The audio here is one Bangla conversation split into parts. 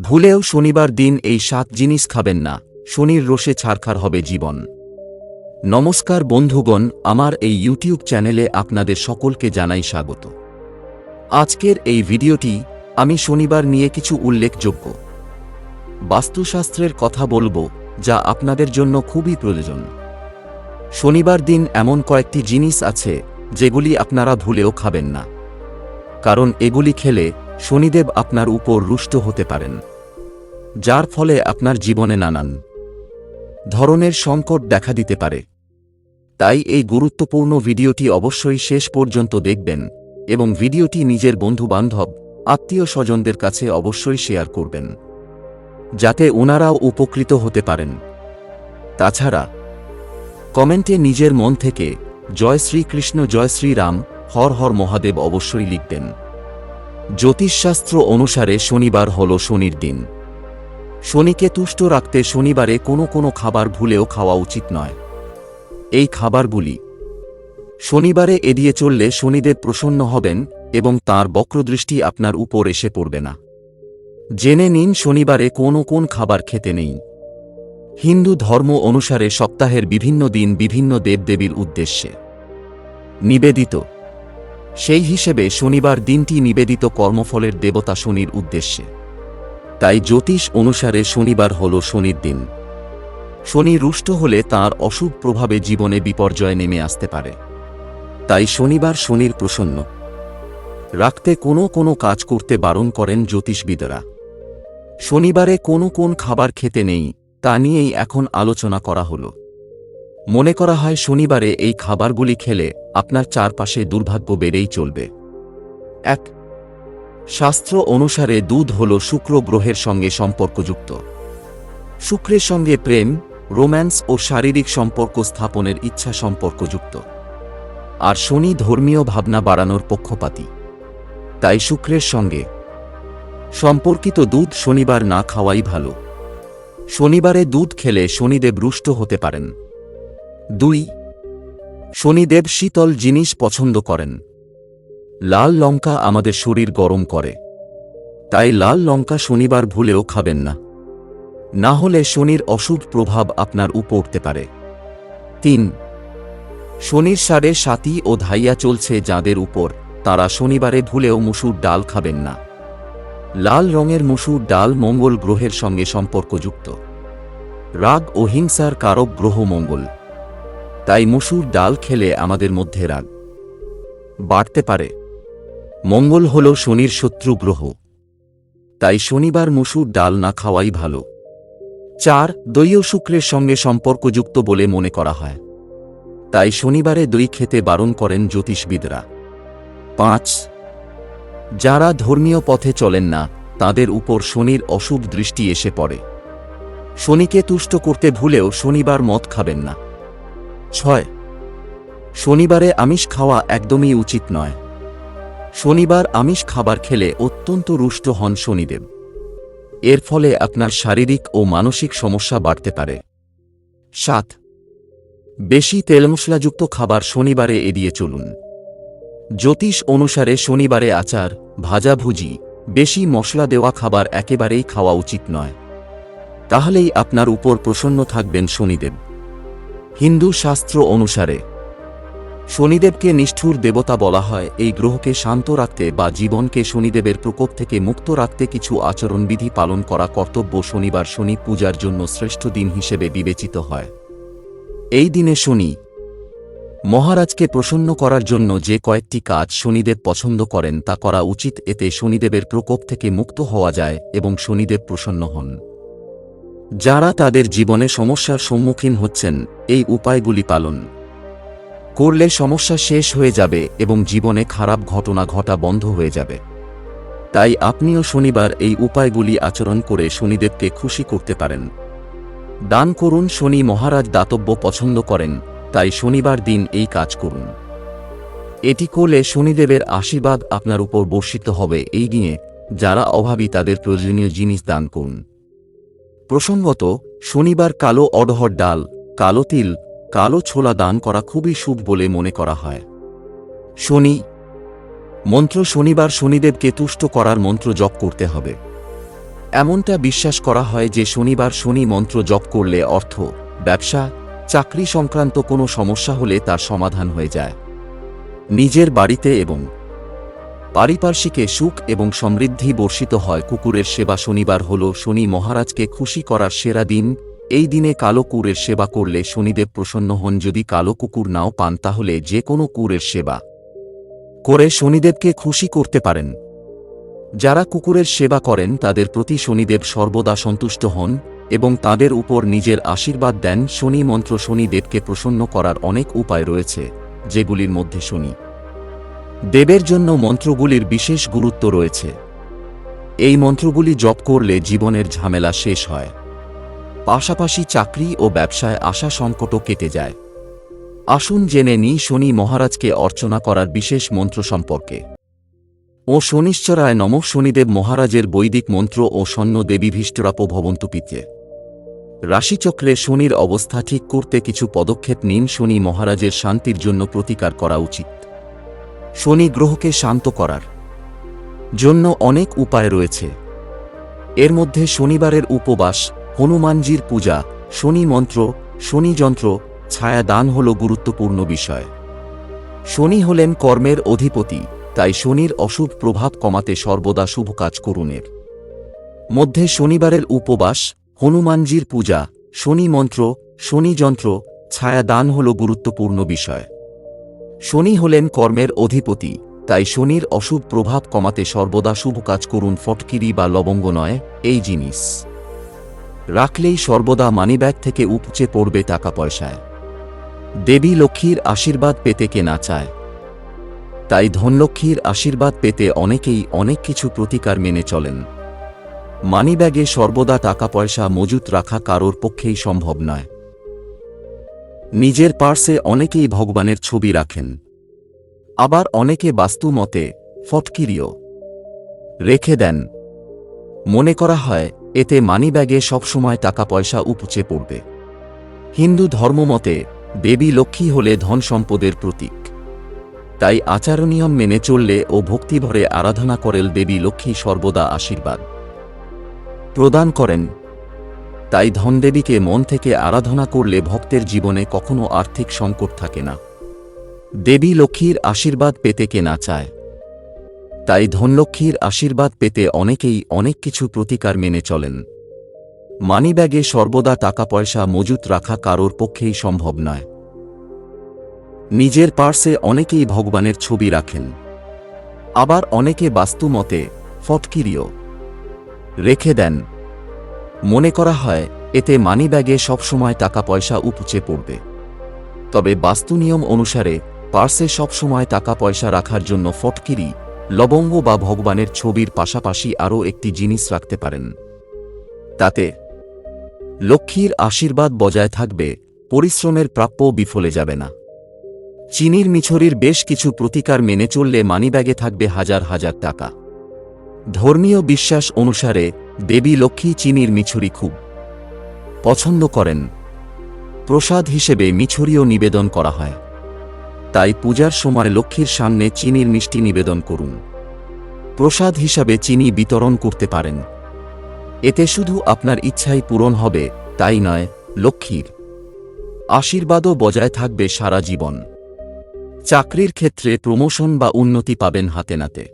ভুলেও শনিবার দিন এই সাত জিনিস খাবেন না, শনির রোষে ছারখার হবে জীবন। নমস্কার বন্ধুগণ, আমার এই ইউটিউব চ্যানেলে আপনাদের সকলকে জানাই স্বাগত। আজকের এই ভিডিওটি আমি শনিবার নিয়ে কিছু উল্লেখযোগ্য। বাস্তুশাস্ত্রের কথা বলব, যা আপনাদের জন্য খুবই প্রয়োজন। শনিবার দিন এমন কয়েকটি জিনিস আছে, যেগুলি আপনারা ভুলেও খাবেন না। কারণ এগুলি খেলে শনিদেব আপনার উপর রুষ্ট হতে পারেন। যার ফলে আপনার জীবনে নানান ধরনের সংকট দেখা দিতে পারে। তাই এই গুরুত্বপূর্ণ ভিডিওটি অবশ্যই শেষ পর্যন্ত দেখবেন এবং ভিডিওটি নিজের বন্ধুবান্ধব, আত্মীয় স্বজনদের কাছে অবশ্যই শেয়ার করবেন, যাতে ওনারাও উপকৃত হতে পারেন। তাছাড়া, কমেন্টে নিজের মন থেকে জয় শ্রীকৃষ্ণ, জয় শ্রীরাম, হর হর মহাদেব অবশ্যই লিখবেন। জ্যোতিষশাস্ত্র অনুসারে শনিবার হল শনির দিন। শনিকে তুষ্ট রাখতে শনিবারে কোনো কোনো খাবার ভুলেও খাওয়া উচিত নয়। এই খাবারগুলি শনিবারে এড়িয়ে চললে শনিদেব প্রসন্ন হবেন এবং তার বক্রদৃষ্টি আপনার উপর এসে পড়বে না। জেনে নিন শনিবারে কোন কোন খাবার খেতে নেই। হিন্দু ধর্ম অনুসারে সপ্তাহের বিভিন্ন দিন বিভিন্ন দেবদেবীর উদ্দেশ্যে নিবেদিত। সেই হিসেবে শনিবার দিনটি নিবেদিত কর্মফলের দেবতা শনির উদ্দেশ্যে। তাই জ্যোতিষ অনুসারে শনিবার হল শনির দিন। শনি রুষ্ট হলে তার অশুভ প্রভাবে জীবনে বিপর্যয় নেমে আসতে পারে। তাই শনিবার শনির প্রসন্ন। রাখতে কোনো কোনো কাজ করতে বারণ করেন জ্যোতিষবিদরা। শনিবারে কোনো কোন খাবার খেতে নেই, তা নিয়েই এখন আলোচনা করা হল। মনে করা হয় শনিবারে এই খাবারগুলি খেলে আপনার চারপাশে দুর্ভাগ্য বেড়েই চলবে। এক শাস্ত্র অনুসারে দুধ হল শুক্র গ্রহের সঙ্গে সম্পর্কযুক্ত। শুক্রের সঙ্গে প্রেম, রোম্যান্স ও শারীরিক সম্পর্ক স্থাপনের ইচ্ছা সম্পর্কযুক্ত। আর শনি ধর্মীয় ভাবনা বাড়ানোর পক্ষপাতী। তাই শুক্রের সঙ্গে সম্পর্কিত দুধ শনিবার না খাওয়াই ভালো। শনিবারে দুধ খেলে শনিদেব রুষ্ট হতে পারেন। দুই, শনিদেব শীতল জিনিস পছন্দ করেন। লাল লঙ্কা আমাদের শরীর গরম করে। তাই লাল লঙ্কা শনিবার ভুলেও খাবেন না। না হলে শনির অশুভ প্রভাব আপনার উপর উঠতে পারে। তিন, শনির সারে সাতি ও ধাইয়া চলছে যাদের উপর, তারা শনিবারে ভুলেও মুসুর ডাল খাবেন না। লাল রঙের মুসুর ডাল মঙ্গল গ্রহের সঙ্গে সম্পর্কযুক্ত। রাগ ও হিংসার কারক গ্রহ মঙ্গল। তাই মুসুর ডাল খেলে আমাদের মধ্যে রাগ বাড়তে পারে। মঙ্গল হল শনির শত্রু গ্রহ। তাই শনিবার মুসুর ডাল না খাওয়াই ভালো। চার ও শুক্রের সঙ্গে সম্পর্কযুক্ত বলে মনে করা হয়। তাই শনিবারে দই খেতে বারণ করেন জ্যোতিষবিদরা। পাঁচ, যারা ধর্মীয় পথে চলেন না, তাদের উপর শনির অশুভ দৃষ্টি এসে পড়ে। শনিকে তুষ্ট করতে ভুলেও শনিবার মদ খাবেন না। ছয়, শনিবারে আমিষ খাওয়া একদমই উচিত নয়। শনিবার আমিষ খাবার খেলে অত্যন্ত রুষ্ট হন শনিদেব। এর ফলে আপনার শারীরিক ও মানসিক সমস্যা বাড়তে পারে। সাত। বেশি তেল মশলাযুক্ত খাবার শনিবারে এড়িয়ে চলুন। জ্যোতিষ অনুসারে শনিবারে আচার ভাজাভুজি বেশি মশলা দেওয়া খাবার একেবারেই খাওয়া উচিত নয়। তাহলেই আপনার উপর প্রসন্ন থাকবেন শনিদেব। হিন্দু শাস্ত্র অনুসারে শনিদেবকে নিষ্ঠুর দেবতা বলা হয়। এই গ্রহকে শান্ত রাখতে বা জীবনকে শনিদেবের প্রকোপ থেকে মুক্ত রাখতে কিছু আচরণবিধি পালন করা কর্তব্য শনিবার শনি পূজার জন্য শ্রেষ্ঠ দিন হিসেবে বিবেচিত হয়। এই দিনে শনি মহারাজকে প্রসন্ন করার জন্য যে কয়েকটি কাজ শনিদেব পছন্দ করেন তা করা উচিত, এতে শনিদেবের প্রকোপ থেকে মুক্ত হওয়া যায় এবং শনিদেব প্রসন্ন হন। যারা তাদের জীবনে সমস্যার সম্মুখীন হচ্ছেন, এই উপায়গুলি পালন করলে সমস্যা শেষ হয়ে যাবে এবং জীবনে খারাপ ঘটনা ঘটা বন্ধ হয়ে যাবে। তাই আপনিও শনিবার এই উপায়গুলি আচরণ করে শনিদেবকে খুশি করতে পারেন। দান করুন শনি মহারাজ দাতব্য পছন্দ করেন, তাই শনিবার দিন এই কাজ করুন। এটি করলে শনিদেবের আশীর্বাদ আপনার উপর বর্ষিত হবে এই দিনে যারা অভাবী তাদের প্রয়োজনীয় জিনিস দান করুন। প্রসঙ্গত, শনিবার কালো অডহর ডাল, কালো তিল কালো ছোলা দান করা খুবই শুভ বলে মনে করা হয়। শনি। মন্ত্র শনিবার শনিদেবকে তুষ্ট করার মন্ত্র জপ করতে হবে। এমনটা বিশ্বাস করা হয় যে শনিবার শনি মন্ত্র জপ করলে অর্থ, ব্যবসা, চাকরি সংক্রান্ত কোনো সমস্যা হলে তার সমাধান হয়ে যায়। নিজের বাড়িতে এবং পারিপার্শ্বিকে সুখ এবং সমৃদ্ধি বর্ষিত হয়। কুকুরের সেবা শনিবার হল শনি মহারাজকে খুশি করার সেরা দিন। এই দিনে কালো কুরের সেবা করলে শনিদেব প্রসন্ন হন। যদি কালো কুকুর নাও পান, তাহলে যে কোনো কুকুরের সেবা করে শনিদেবকে খুশি করতে পারেন। যারা কুকুরের সেবা করেন, তাদের প্রতি শনিদেব সর্বদা সন্তুষ্ট হন এবং তাদের উপর নিজের আশীর্বাদ দেন। শনি মন্ত্র শনিদেবকে প্রসন্ন করার অনেক উপায় রয়েছে, যেগুলির মধ্যে শনি দেবের জন্য মন্ত্রগুলির বিশেষ গুরুত্ব রয়েছে। এই মন্ত্রগুলি জপ করলে জীবনের ঝামেলা শেষ হয়। পাশাপাশি চাকরি ও ব্যবসায় আসা সংকটও কেটে যায়। আসুন জেনে নিই শনি মহারাজকে অর্চনা করার বিশেষ মন্ত্র সম্পর্কে। ও শনিশ্চরায় নম শনিদেব মহারাজের বৈদিক মন্ত্র ও সৈন্য দেবীভীষ্টরাপ ভবন্তু পিতে। রাশিচক্রে শনির অবস্থা ঠিক করতে কিছু পদক্ষেপ নিন শনি মহারাজের শান্তির জন্য প্রতিকার করা উচিত। শনি গ্রহকে শান্ত করার জন্য অনেক উপায় রয়েছে। এর মধ্যে শনিবারের উপবাস হনুমানজির পূজা, শনি মন্ত্র, শনি যন্ত্র, ছায়া দান হল গুরুত্বপূর্ণ বিষয়। শনি হলেন কর্মের অধিপতি, তাই শনির অশুভ প্রভাব কমাতে সর্বদা শুভ কাজ করুনের মধ্যে শনিবারের উপবাস, হনুমানজির পূজা, শনি মন্ত্র, শনি যন্ত্র, ছায়া দান হল গুরুত্বপূর্ণ বিষয়। শনি হলেন কর্মের অধিপতি, তাই শনির অশুভ প্রভাব কমাতে সর্বদা শুভ কাজ করুন ফটকিরি বা লবঙ্গ নয়, এই জিনিস। রাখলেই সর্বদা মানিব্যাগ থেকে উপচে পড়বে টাকা পয়সায় দেবী লক্ষ্মীর আশীর্বাদ পেতে কে না চায়। তাই ধনলক্ষ্মীর আশীর্বাদ পেতে অনেকেই অনেক কিছু প্রতিকার মেনে চলেন। মানিব্যাগে সর্বদা টাকা পয়সা মজুত রাখা কারোর পক্ষেই সম্ভব নয়। নিজের পার্সে অনেকেই ভগবানের ছবি রাখেন। আবার অনেকে বাস্তু মতে ফটকিরিও। রেখে দেন। মনে করা হয় এতে মানিব্যাগে সবসময় টাকা পয়সা উপচে পড়বে। হিন্দু ধর্মমতে, দেবী লক্ষ্মী হলে ধন সম্পদের প্রতীক। তাই আচারনিয়ম মেনে চললে ও ভক্তিভরে আরাধনা করেল দেবী লক্ষ্মী সর্বদা আশীর্বাদ। প্রদান করেন। তাই ধনদেবীকে মন থেকে আরাধনা করলে ভক্তের জীবনে কখনো আর্থিক সংকট থাকে না। দেবী লক্ষ্মীর আশীর্বাদ পেতে কে না চায়। তাই ধনলক্ষ্মীর আশীর্বাদ পেতে অনেকেই অনেক কিছু প্রতিকার মেনে চলেন। মানিব্যাগে সর্বদা টাকা পয়সা মজুত রাখা কারোর পক্ষেই সম্ভব নয়। নিজের পার্সে অনেকেই ভগবানের ছবি রাখেন। আবার অনেকে বাস্তু মতে ফটকিরিও রেখে দেন। মনে করা হয়, এতে মানিব্যাগে সবসময় টাকা পয়সা উপচে পড়বে। তবে বাস্তু নিয়ম অনুসারে পার্সে সবসময় টাকা পয়সা রাখার জন্য ফটকিরি লবঙ্গ বা ভগবানের ছবির পাশাপাশি আরও একটি জিনিস রাখতে পারেন। তাতে লক্ষ্মীর আশীর্বাদ বজায় থাকবে, পরিশ্রমের প্রাপ্য বিফলে যাবে না। চিনির মিছরির বেশ কিছু প্রতিকার মেনে চললে মানিব্যাগে থাকবে হাজার হাজার টাকা। ধর্মীয় বিশ্বাস অনুসারে দেবী লক্ষ্মী চিনির মিছরি খুব পছন্দ করেন। প্রসাদ হিসেবে মিছরিও নিবেদন করা হয়। তাই পূজার সময় লক্ষ্মীর সামনে চিনির মিষ্টি নিবেদন করুন। প্রসাদ হিসাবে চিনি বিতরণ করতে পারেন। এতে শুধু আপনার ইচ্ছাই পূরণ হবে, তাই নয়, লক্ষ্মীর। আশীর্বাদও বজায় থাকবে সারা জীবন। চাকরির ক্ষেত্রে প্রমোশন বা উন্নতি পাবেন হাতে নাতে।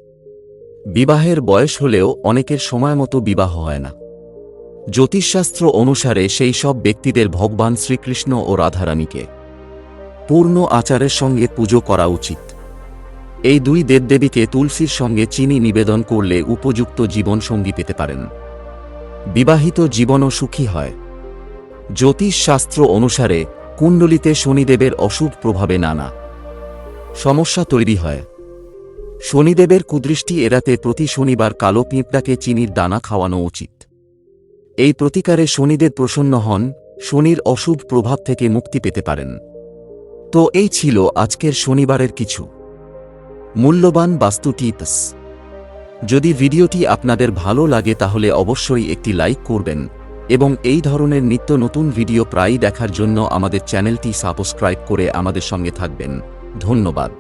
বিবাহের বয়স হলেও অনেকের সময় মতো বিবাহ হয় না। জ্যোতিষশাস্ত্র অনুসারে সেই সব ব্যক্তিদের ভগবান শ্রীকৃষ্ণ ও রাধারানীকে পূর্ণ আচারের সঙ্গে পুজো করা উচিত। এই দুই দেবদেবীকে তুলসীর সঙ্গে চিনি নিবেদন করলে উপযুক্ত জীবন সঙ্গী পেতে পারেন। বিবাহিত জীবনও সুখী হয়। জ্যোতিষ শাস্ত্র অনুসারে কুণ্ডলিতে শনিদেবের অশুভ প্রভাবে নানা সমস্যা তৈরি হয়। শনিদেবের কুদৃষ্টি এড়াতে প্রতি শনিবার কালো পিঁপড়াকে চিনির দানা খাওয়ানো উচিত। এই প্রতিকারে শনিদেব প্রসন্ন হন, শনির অশুভ প্রভাব থেকে মুক্তি পেতে পারেন। তো এই ছিল আজকের শনিবারের কিছু। মূল্যবান বাস্তু টিপস যদি ভিডিওটি আপনাদের ভালো লাগে তাহলে অবশ্যই একটি লাইক করবেন এবং এই ধরনের নিত্য নতুন ভিডিও প্রায়ই দেখার জন্য আমাদের চ্যানেলটি সাবস্ক্রাইব করে আমাদের সঙ্গে থাকবেন। ধন্যবাদ।